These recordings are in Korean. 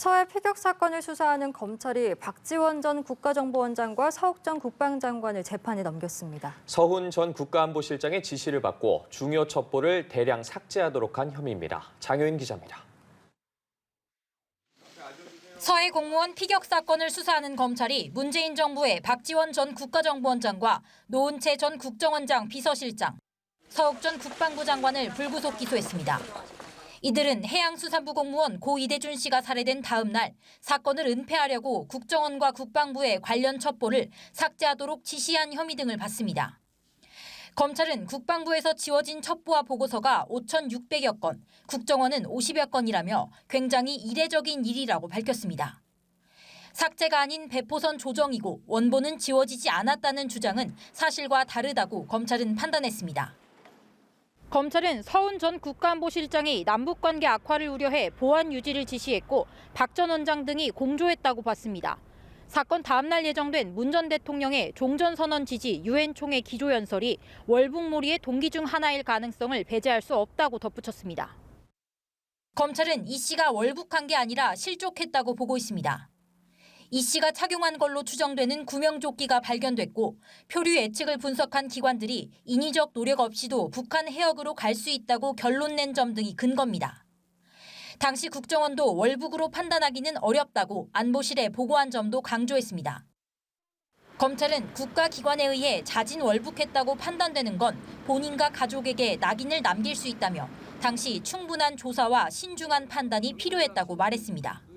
서해 피격 사건을 수사하는 검찰이 박지원 전 국가정보원장과 서욱 전 국방장관을 재판에 넘겼습니다. 서훈 전 국가안보실장의 지시를 받고 중요 첩보를 대량 삭제하도록 한 혐의입니다. 장효인 기자입니다. 서해 공무원 피격 사건을 수사하는 검찰이 문재인 정부의 박지원 전 국가정보원장과 노은채 전 국정원장 비서실장, 서욱 전 국방부 장관을 불구속 기소했습니다. 이들은 해양수산부 공무원 고 이대준 씨가 살해된 다음 날 사건을 은폐하려고 국정원과 국방부의 관련 첩보를 삭제하도록 지시한 혐의 등을 받습니다. 검찰은 국방부에서 지워진 첩보와 보고서가 5,600여 건, 국정원은 50여 건이라며 굉장히 이례적인 일이라고 밝혔습니다. 삭제가 아닌 배포선 조정이고 원본은 지워지지 않았다는 주장은 사실과 다르다고 검찰은 판단했습니다. 검찰은 서훈 전 국가안보실장이 남북관계 악화를 우려해 보안 유지를 지시했고 박 전 원장 등이 공조했다고 봤습니다. 사건 다음 날 예정된 문 전 대통령의 종전 선언 지지 유엔 총회 기조 연설이 월북몰이의 동기 중 하나일 가능성을 배제할 수 없다고 덧붙였습니다. 검찰은 이 씨가 월북한 게 아니라 실족했다고 보고 있습니다. 이 씨가 착용한 걸로 추정되는 구명조끼가 발견됐고 표류 예측을 분석한 기관들이 인위적 노력 없이도 북한 해역으로 갈 수 있다고 결론 낸 점 등이 근거입니다. 당시 국정원도 월북으로 판단하기는 어렵다고 안보실에 보고한 점도 강조했습니다. 검찰은 국가기관에 의해 자진 월북했다고 판단되는 건 본인과 가족에게 낙인을 남길 수 있다며 당시 충분한 조사와 신중한 판단이 필요했다고 말했습니다.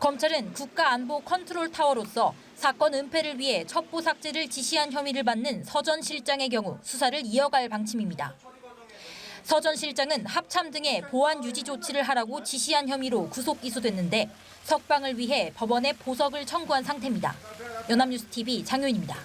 검찰은 국가안보 컨트롤 타워로서 사건 은폐를 위해 첩보 삭제를 지시한 혐의를 받는 서전 실장의 경우 수사를 이어갈 방침입니다. 서전 실장은 합참 등의 보안 유지 조치를 하라고 지시한 혐의로 구속 기소됐는데 석방을 위해 법원에 보석을 청구한 상태입니다. 연합뉴스 TV 장효인입니다.